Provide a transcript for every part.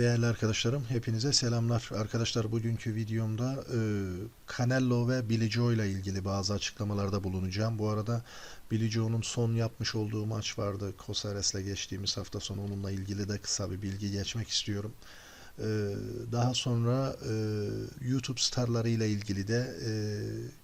Değerli arkadaşlarım, hepinize selamlar. Arkadaşlar bugünkü videomda e, Canelo ve Billy Joe ile ilgili bazı açıklamalarda bulunacağım. Bu arada Billy Joe'nun son yapmış olduğu maç vardı. Cosares'le geçtiğimiz hafta sonu onunla ilgili de kısa bir bilgi geçmek istiyorum. E, daha sonra e, YouTube starları ile ilgili de e,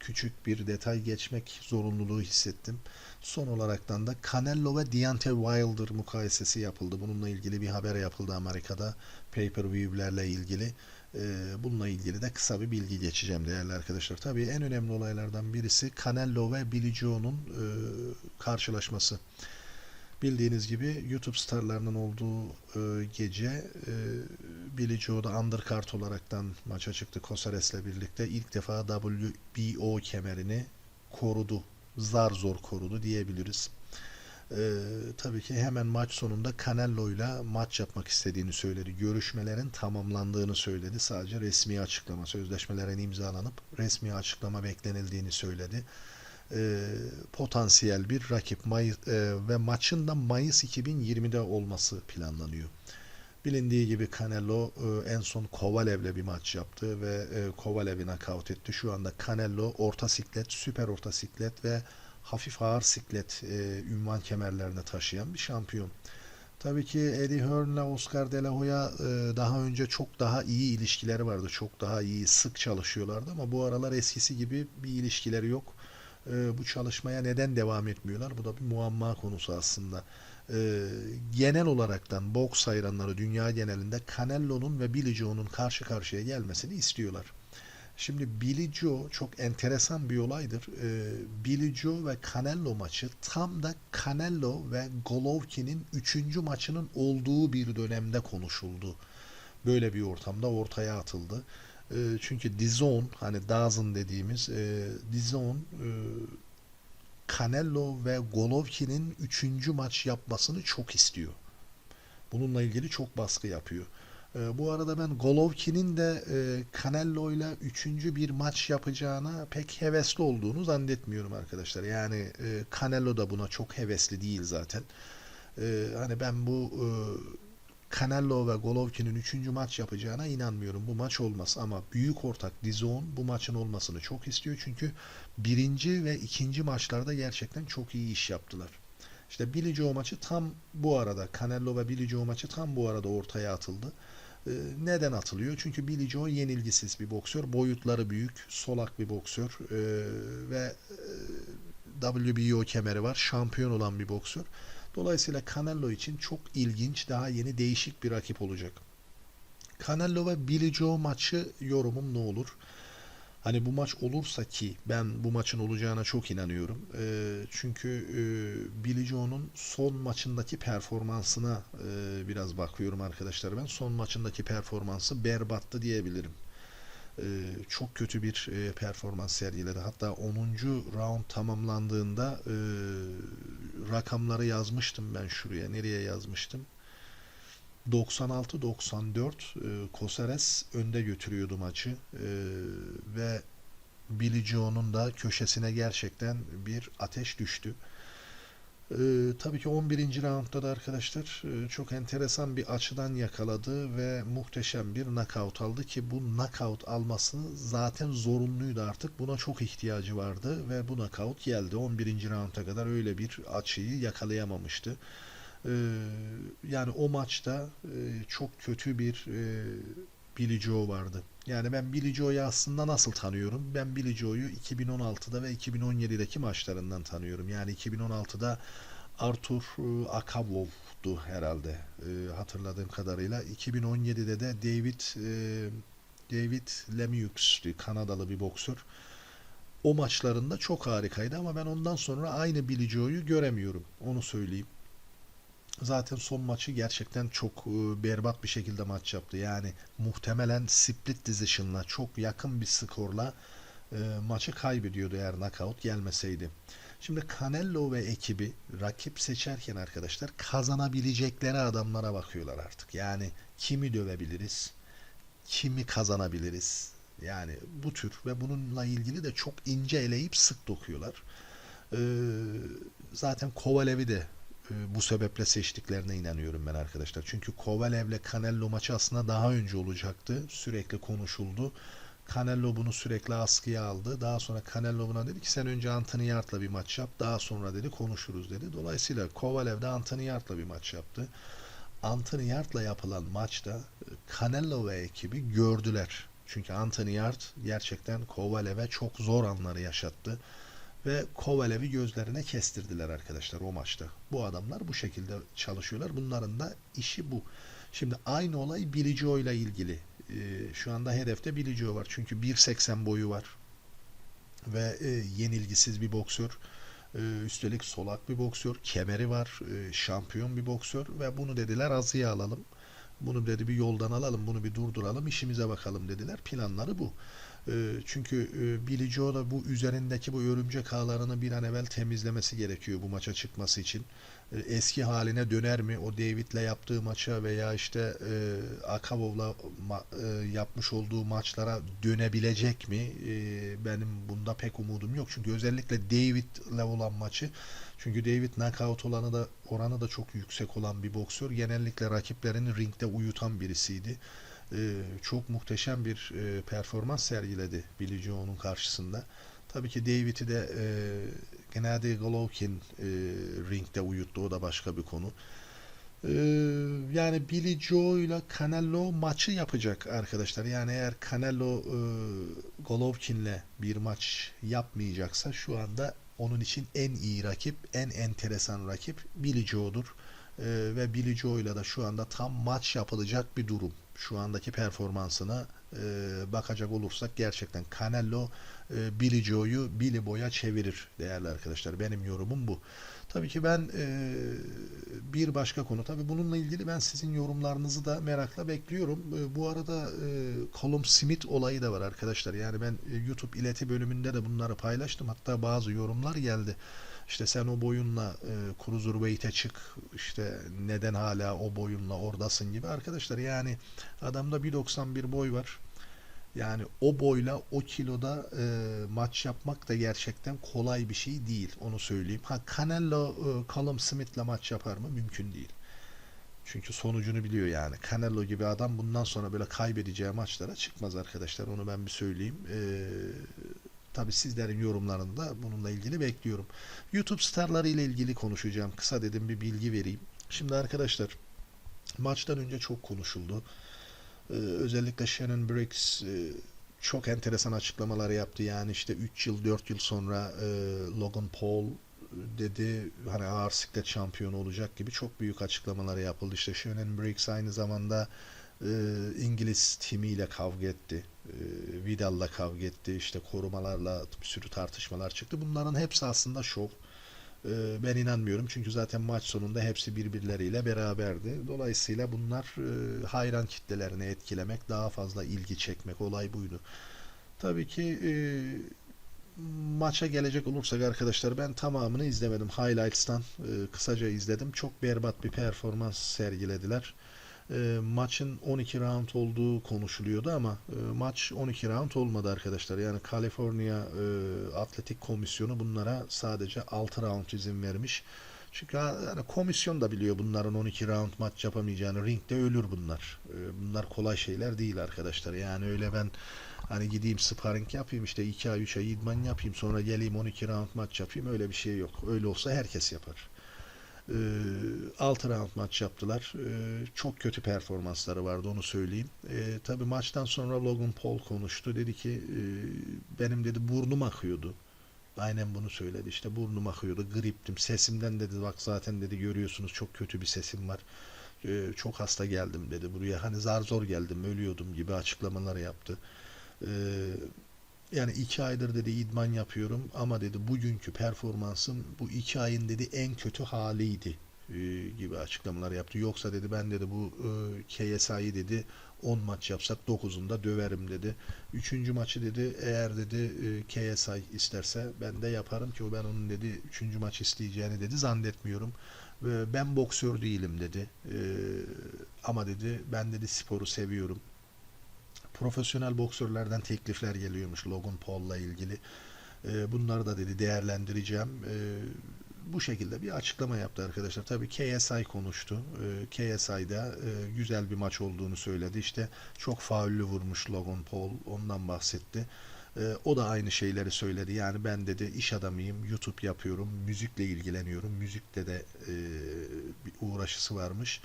küçük bir detay geçmek zorunluluğu hissettim. Son olaraktan da Canelo ve Deontay Wilder mukayesesi yapıldı. Bununla ilgili bir haber yapıldı Amerika'da pay-per-view'lerle ilgili. Ee, bununla ilgili de kısa bir bilgi geçeceğim değerli arkadaşlar. Tabii en önemli olaylardan birisi Canelo ve Billy Joe'nun e, karşılaşması. Bildiğiniz gibi YouTube starlarının olduğu e, gece e, Billy Joe'da undercard olaraktan maça çıktı Cosares'le birlikte. İlk defa WBO kemerini korudu zar zor korudu diyebiliriz. Ee, tabii ki hemen maç sonunda Canelo ile maç yapmak istediğini söyledi. Görüşmelerin tamamlandığını söyledi. Sadece resmi açıklama, sözleşmelerin imzalanıp resmi açıklama beklenildiğini söyledi. Ee, potansiyel bir rakip Mayıs, e, ve maçın da Mayıs 2020'de olması planlanıyor. Bilindiği gibi Canelo e, en son Kovalev'le bir maç yaptı ve e, Kovalev'i nakavt etti. Şu anda Canelo orta siklet, süper orta siklet ve hafif ağır siklet e, ünvan kemerlerini taşıyan bir şampiyon. Tabii ki Eddie Hearn'la Oscar De La Hoya daha önce çok daha iyi ilişkileri vardı. Çok daha iyi, sık çalışıyorlardı ama bu aralar eskisi gibi bir ilişkileri yok. Bu çalışmaya neden devam etmiyorlar? Bu da bir muamma konusu aslında e, genel olaraktan boks hayranları dünya genelinde Canelo'nun ve Billy Joe'nun karşı karşıya gelmesini istiyorlar. Şimdi Billy Joe çok enteresan bir olaydır. Ee, Billy Joe ve Canelo maçı tam da Canelo ve Golovkin'in üçüncü maçının olduğu bir dönemde konuşuldu. Böyle bir ortamda ortaya atıldı. Ee, çünkü DAZN hani DAZN dediğimiz e, DAZN e, Canelo ve Golovkin'in üçüncü maç yapmasını çok istiyor. Bununla ilgili çok baskı yapıyor. E, bu arada ben Golovkin'in de e, Canelo ile üçüncü bir maç yapacağına pek hevesli olduğunu zannetmiyorum arkadaşlar. Yani e, Canelo da buna çok hevesli değil zaten. E, hani ben bu e, Canelo ve Golovkin'in üçüncü maç yapacağına inanmıyorum. Bu maç olmaz ama büyük ortak Dizon bu maçın olmasını çok istiyor. Çünkü birinci ve ikinci maçlarda gerçekten çok iyi iş yaptılar. İşte Billy Joe maçı tam bu arada Canelo ve Billy Joe maçı tam bu arada ortaya atıldı. Ee, neden atılıyor? Çünkü Billy Joe yenilgisiz bir boksör. Boyutları büyük, solak bir boksör ee, ve e, WBO kemeri var. Şampiyon olan bir boksör. Dolayısıyla Canelo için çok ilginç, daha yeni değişik bir rakip olacak. Canelo ve Billy Joe maçı yorumum ne olur? Hani bu maç olursa ki ben bu maçın olacağına çok inanıyorum. E, çünkü e, Billy Joe'nun son maçındaki performansına e, biraz bakıyorum arkadaşlar ben. Son maçındaki performansı berbattı diyebilirim. E, çok kötü bir e, performans sergiledi. Hatta 10. round tamamlandığında e, rakamları yazmıştım ben şuraya. Nereye yazmıştım? 96-94 e, Kosares önde götürüyordu maçı ve Billy Joe'nun da köşesine gerçekten bir ateş düştü. E, tabii ki 11. roundda da arkadaşlar e, çok enteresan bir açıdan yakaladı ve muhteşem bir knockout aldı ki bu knockout almasını zaten zorunluydu artık. Buna çok ihtiyacı vardı ve bu knockout geldi. 11. rounda kadar öyle bir açıyı yakalayamamıştı. Ee, yani o maçta e, çok kötü bir e, Billy Joe vardı. Yani ben Billy Joe'yu aslında nasıl tanıyorum? Ben Billy Joe'yu 2016'da ve 2017'deki maçlarından tanıyorum. Yani 2016'da Arthur e, Akavlov'du herhalde hatırladığım kadarıyla. 2017'de de David David Lemieux'tü Kanadalı bir boksör. O maçlarında çok harikaydı ama ben ondan sonra aynı Billy Joe'yu göremiyorum. Onu söyleyeyim. Zaten son maçı gerçekten çok e, berbat bir şekilde maç yaptı. Yani muhtemelen split decision'la çok yakın bir skorla e, maçı kaybediyordu eğer knockout gelmeseydi. Şimdi Canelo ve ekibi rakip seçerken arkadaşlar kazanabilecekleri adamlara bakıyorlar artık. Yani kimi dövebiliriz, kimi kazanabiliriz. Yani bu tür ve bununla ilgili de çok ince eleyip sık dokuyorlar. Ee, zaten Kovalev'i de bu sebeple seçtiklerine inanıyorum ben arkadaşlar. Çünkü Kovalev'le Canelo maçı aslında daha önce olacaktı. Sürekli konuşuldu. Canelo bunu sürekli askıya aldı. Daha sonra Canelo buna dedi ki sen önce Anthony Yarde'la bir maç yap. Daha sonra dedi konuşuruz dedi. Dolayısıyla Kovalev de Anthony Yarde'la bir maç yaptı. Anthony Yarde'la yapılan maçta e, Canelo ve ekibi gördüler. Çünkü Anthony Yarde gerçekten Kovalev'e çok zor anları yaşattı. Ve Kovalev'i gözlerine kestirdiler arkadaşlar o maçta. Bu adamlar bu şekilde çalışıyorlar. Bunların da işi bu. Şimdi aynı olay Billy Joe ile ilgili. Ee, şu anda hedefte Billy Joe var. Çünkü 1.80 boyu var. Ve e, yenilgisiz bir boksör. Ee, üstelik solak bir boksör. Kemeri var. e, şampiyon bir boksör. Ve bunu dediler azıya alalım. Bunu dedi bir yoldan alalım. Bunu bir durduralım. işimize bakalım dediler. Planları bu. Ee, Çünkü e, Billy Joe da bu üzerindeki bu örümcek ağlarını bir an evvel temizlemesi gerekiyor bu maça çıkması için. Ee, Eski haline döner mi? O David'le yaptığı maça veya işte e, Akavov'la e, yapmış olduğu maçlara dönebilecek mi? E, benim bunda pek umudum yok. Çünkü özellikle David'le olan maçı çünkü David knockout olanı da oranı da çok yüksek olan bir boksör. Genellikle rakiplerini ringde uyutan birisiydi. Ee, çok muhteşem bir e, performans sergiledi Billy Joe'nun karşısında. Tabii ki David'i de e, Gennady Golovkin e, ringde uyuttu. O da başka bir konu. Yani Billy Joe ile Canelo maçı yapacak arkadaşlar. Yani eğer Canelo e, Golovkin'le bir maç yapmayacaksa şu anda onun için en iyi rakip, en enteresan rakip Billy Joe'dur. Ee, ve Billy Joe ile de şu anda tam maç yapılacak bir durum. Şu andaki performansına e, bakacak olursak gerçekten Canelo e, Billy Joe'yu Billy Boy'a çevirir değerli arkadaşlar. Benim yorumum bu. Tabii ki ben e, bir başka konu tabii bununla ilgili ben sizin yorumlarınızı da merakla bekliyorum. E, bu arada e, Colum Smith olayı da var arkadaşlar. Yani ben e, YouTube ileti bölümünde de bunları paylaştım. Hatta bazı yorumlar geldi. İşte sen o boyunla e, Cruiserweight'e çık. İşte neden hala o boyunla oradasın gibi. Arkadaşlar yani adamda 1.91 boy var. Yani o boyla o kiloda e, maç yapmak da gerçekten kolay bir şey değil. Onu söyleyeyim. Ha Canelo e, Callum Smith'le maç yapar mı? Mümkün değil. Çünkü sonucunu biliyor yani. Canelo gibi adam bundan sonra böyle kaybedeceği maçlara çıkmaz arkadaşlar. Onu ben bir söyleyeyim. Ee, tabii sizlerin yorumlarını da bununla ilgili bekliyorum. YouTube starları ile ilgili konuşacağım. Kısa dedim bir bilgi vereyim. Şimdi arkadaşlar maçtan önce çok konuşuldu. Ee, özellikle Shannon Briggs e, çok enteresan açıklamalar yaptı. Yani işte 3 yıl 4 yıl sonra e, Logan Paul dedi hani ağır siklet şampiyonu olacak gibi çok büyük açıklamalar yapıldı. İşte Shannon Briggs aynı zamanda e, İngiliz timiyle kavga etti. E, Vidal'la kavga etti. İşte korumalarla bir sürü tartışmalar çıktı. Bunların hepsi aslında şov. E, ben inanmıyorum çünkü zaten maç sonunda hepsi birbirleriyle beraberdi. Dolayısıyla bunlar e, hayran kitlelerini etkilemek, daha fazla ilgi çekmek olay buydu. Tabii ki e, maça gelecek olursak arkadaşlar ben tamamını izlemedim. Highlights'tan e, kısaca izledim. Çok berbat bir performans sergilediler. E, maçın 12 round olduğu konuşuluyordu ama e, maç 12 round olmadı arkadaşlar. Yani Kaliforniya e, Atletik Komisyonu bunlara sadece 6 round izin vermiş. Çünkü yani komisyon da biliyor bunların 12 round maç yapamayacağını. Ringde ölür bunlar. E, bunlar kolay şeyler değil arkadaşlar. Yani öyle ben Hani gideyim sparring yapayım işte 2 ay 3 ay idman yapayım sonra geleyim 12 round maç yapayım öyle bir şey yok. Öyle olsa herkes yapar. Ee, 6 round maç yaptılar. Ee, çok kötü performansları vardı onu söyleyeyim. Ee, Tabi maçtan sonra Logan Paul konuştu. Dedi ki e, benim dedi burnum akıyordu. Aynen bunu söyledi. İşte burnum akıyordu. Griptim. Sesimden dedi bak zaten dedi görüyorsunuz çok kötü bir sesim var. Ee, çok hasta geldim dedi buraya. Hani zar zor geldim ölüyordum gibi açıklamalar yaptı. Ee, yani iki aydır dedi idman yapıyorum ama dedi bugünkü performansım bu iki ayın dedi en kötü haliydi e, gibi açıklamalar yaptı. Yoksa dedi ben dedi bu e, KSI'yi dedi 10 maç yapsak 9'unda döverim dedi. Üçüncü maçı dedi eğer dedi e, KSI isterse ben de yaparım ki o ben onun dedi üçüncü maç isteyeceğini dedi zannetmiyorum. Ben boksör değilim dedi. E, ama dedi ben dedi sporu seviyorum profesyonel boksörlerden teklifler geliyormuş Logan Paul'la ilgili. E, bunları da dedi değerlendireceğim. E, bu şekilde bir açıklama yaptı arkadaşlar. Tabii KSI konuştu. Ee, KSI'da e, güzel bir maç olduğunu söyledi. İşte çok faullü vurmuş Logan Paul. Ondan bahsetti. Ee, o da aynı şeyleri söyledi. Yani ben dedi iş adamıyım, YouTube yapıyorum, müzikle ilgileniyorum. Müzikte de e, bir uğraşısı varmış.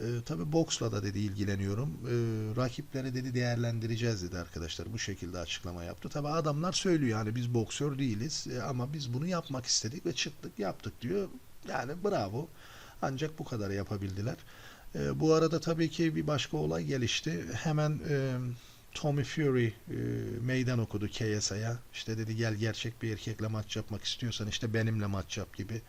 E, tabii boksla da dedi ilgileniyorum. E, rakipleri dedi değerlendireceğiz dedi arkadaşlar. Bu şekilde açıklama yaptı. Tabii adamlar söylüyor yani biz boksör değiliz e, ama biz bunu yapmak istedik ve çıktık yaptık diyor. Yani bravo. Ancak bu kadar yapabildiler. E, bu arada tabii ki bir başka olay gelişti. Hemen e, Tommy Fury e, meydan okudu KSI'ya. İşte dedi gel gerçek bir erkekle maç yapmak istiyorsan işte benimle maç yap gibi.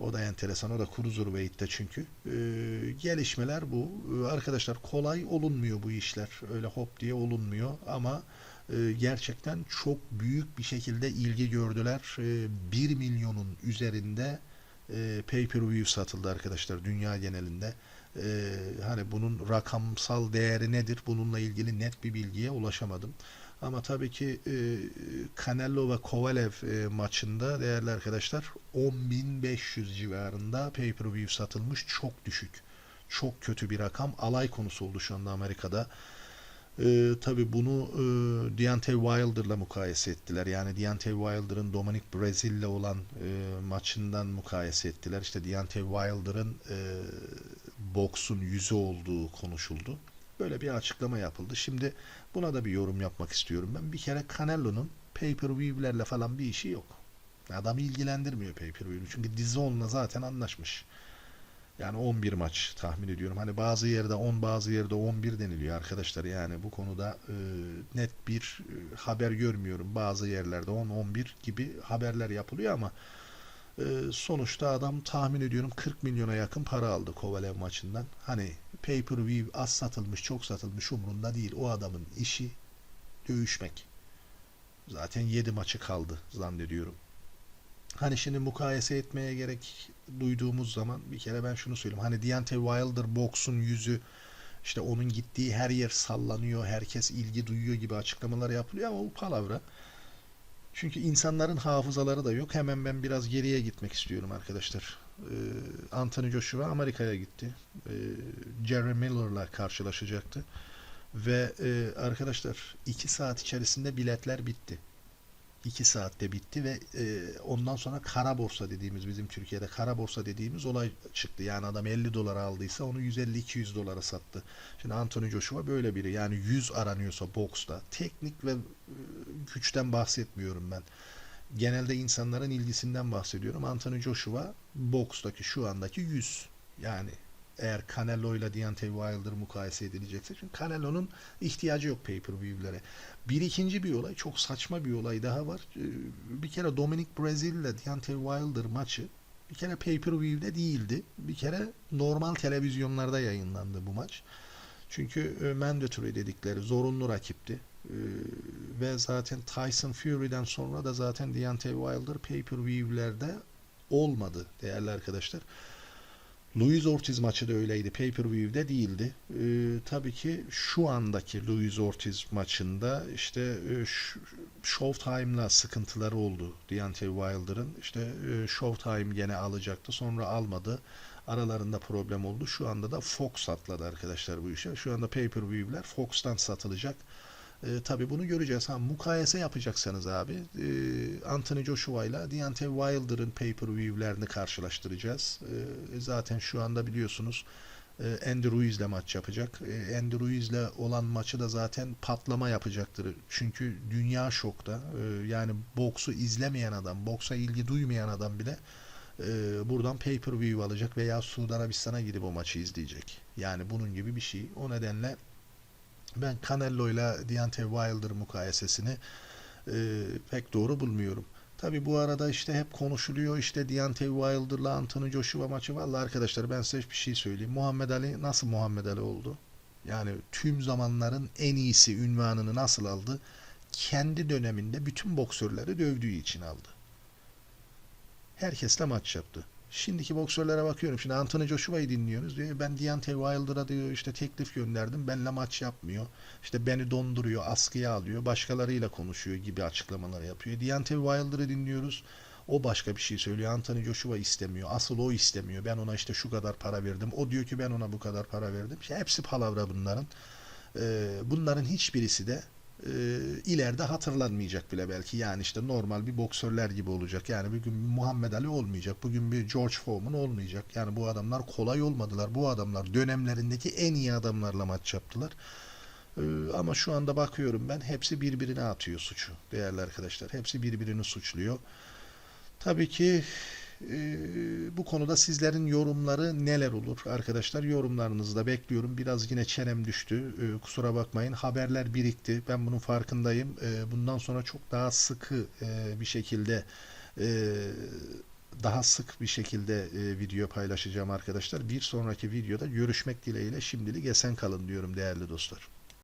O da enteresan. O da Cruiserweight'te çünkü. Ee, gelişmeler bu. Ee, arkadaşlar kolay olunmuyor bu işler. Öyle hop diye olunmuyor ama e, gerçekten çok büyük bir şekilde ilgi gördüler. E, 1 milyonun üzerinde e, pay-per-view satıldı arkadaşlar dünya genelinde. E, hani bunun rakamsal değeri nedir? Bununla ilgili net bir bilgiye ulaşamadım. Ama tabii ki e, Canelo ve Kovalev e, maçında değerli arkadaşlar 10.500 civarında pay-per-view satılmış. Çok düşük. Çok kötü bir rakam. Alay konusu oldu şu anda Amerika'da. E, tabii bunu e, Deontay Wilder'la mukayese ettiler. Yani Deontay Wilder'ın Dominic Breazeal'le olan e, maçından mukayese ettiler. İşte Deontay Wilder'ın e, boksun yüzü olduğu konuşuldu. Böyle bir açıklama yapıldı. Şimdi buna da bir yorum yapmak istiyorum ben. Bir kere Canelo'nun pay-per-view'lerle falan bir işi yok. Adamı ilgilendirmiyor pay-per-view. Çünkü Dizon'la zaten anlaşmış. Yani 11 maç tahmin ediyorum. Hani bazı yerde 10 bazı yerde 11 deniliyor arkadaşlar. Yani bu konuda e, net bir e, haber görmüyorum. Bazı yerlerde 10-11 gibi haberler yapılıyor ama e, sonuçta adam tahmin ediyorum 40 milyona yakın para aldı Kovalev maçından. Hani pay-per-view az satılmış çok satılmış umurunda değil. O adamın işi dövüşmek. Zaten 7 maçı kaldı zannediyorum. Hani şimdi mukayese etmeye gerek duyduğumuz zaman bir kere ben şunu söyleyeyim. Hani Deontay Wilder boksun yüzü işte onun gittiği her yer sallanıyor, herkes ilgi duyuyor gibi açıklamalar yapılıyor ama bu palavra. Çünkü insanların hafızaları da yok. Hemen ben biraz geriye gitmek istiyorum arkadaşlar. Ee, Anthony Joshua Amerika'ya gitti. Ee, Jerry Miller'la karşılaşacaktı. Ve e, arkadaşlar 2 saat içerisinde biletler bitti. 2 saatte bitti ve e, ondan sonra kara borsa dediğimiz bizim Türkiye'de kara borsa dediğimiz olay çıktı. Yani adam 50 dolara aldıysa onu 150-200 dolara sattı. Şimdi Anthony Joshua böyle biri. Yani 100 aranıyorsa boksta teknik ve e, güçten bahsetmiyorum ben. Genelde insanların ilgisinden bahsediyorum. Anthony Joshua bokstaki şu andaki 100. Yani eğer Canelo ile Deontay Wilder mukayese edilecekse çünkü Canelo'nun ihtiyacı yok pay-per-view'lere. Bir ikinci bir olay, çok saçma bir olay daha var. Ee, bir kere Dominic Breazeal ile Deontay Wilder maçı bir kere pay-per-view'de değildi. Bir kere normal televizyonlarda yayınlandı bu maç. Çünkü e, mandatory dedikleri zorunlu rakipti. Ee, ve zaten Tyson Fury'den sonra da zaten Deontay Wilder pay-per-view'lerde olmadı değerli arkadaşlar. Luis Ortiz maçı da öyleydi. Pay-per-view'de değildi. Ee, tabii ki şu andaki Luis Ortiz maçında işte e, Showtime'la sıkıntıları oldu Deontay Wilder'ın. İşte e, Showtime gene alacaktı. Sonra almadı. Aralarında problem oldu. Şu anda da Fox atladı arkadaşlar bu işe. Şu anda pay-per-view'ler Fox'tan satılacak. E, tabii bunu göreceğiz. Ha, mukayese yapacaksanız abi e, Anthony Joshua ile Deontay Wilder'ın pay-per-view'lerini karşılaştıracağız. E, zaten şu anda biliyorsunuz e, Andy Ruiz ile maç yapacak. E, Andy Ruiz ile olan maçı da zaten patlama yapacaktır. Çünkü dünya şokta. E, yani boksu izlemeyen adam, boksa ilgi duymayan adam bile e, buradan pay-per-view alacak veya Suudi Arabistan'a gidip o maçı izleyecek. Yani bunun gibi bir şey. O nedenle ben Canelo ile Deontay Wilder mukayesesini e, pek doğru bulmuyorum. Tabi bu arada işte hep konuşuluyor işte Deontay Wilder'la Anthony Joshua maçı. Vallahi arkadaşlar ben size bir şey söyleyeyim. Muhammed Ali nasıl Muhammed Ali oldu? Yani tüm zamanların en iyisi ünvanını nasıl aldı? Kendi döneminde bütün boksörleri dövdüğü için aldı. Herkesle maç yaptı. Şimdiki boksörlere bakıyorum. Şimdi Anthony Joshua'yı dinliyoruz. Diyor ben Deontay Wilder'a diyor işte teklif gönderdim. Benle maç yapmıyor. İşte beni donduruyor, askıya alıyor. Başkalarıyla konuşuyor gibi açıklamalar yapıyor. Deontay Wilder'ı dinliyoruz. O başka bir şey söylüyor. Anthony Joshua istemiyor. Asıl o istemiyor. Ben ona işte şu kadar para verdim. O diyor ki ben ona bu kadar para verdim. İşte hepsi palavra bunların. Ee, bunların hiçbirisi de e, ileride hatırlanmayacak bile belki. Yani işte normal bir boksörler gibi olacak. Yani bugün Muhammed Ali olmayacak. Bugün bir George Foreman olmayacak. Yani bu adamlar kolay olmadılar. Bu adamlar dönemlerindeki en iyi adamlarla maç yaptılar. Ee, ama şu anda bakıyorum ben hepsi birbirine atıyor suçu değerli arkadaşlar. Hepsi birbirini suçluyor. Tabii ki e, bu konuda sizlerin yorumları neler olur arkadaşlar? Yorumlarınızı da bekliyorum. Biraz yine çenem düştü. E, kusura bakmayın. Haberler birikti. Ben bunun farkındayım. E, bundan sonra çok daha sıkı e, bir şekilde e, daha sık bir şekilde e, video paylaşacağım arkadaşlar. Bir sonraki videoda görüşmek dileğiyle şimdilik esen kalın diyorum değerli dostlar.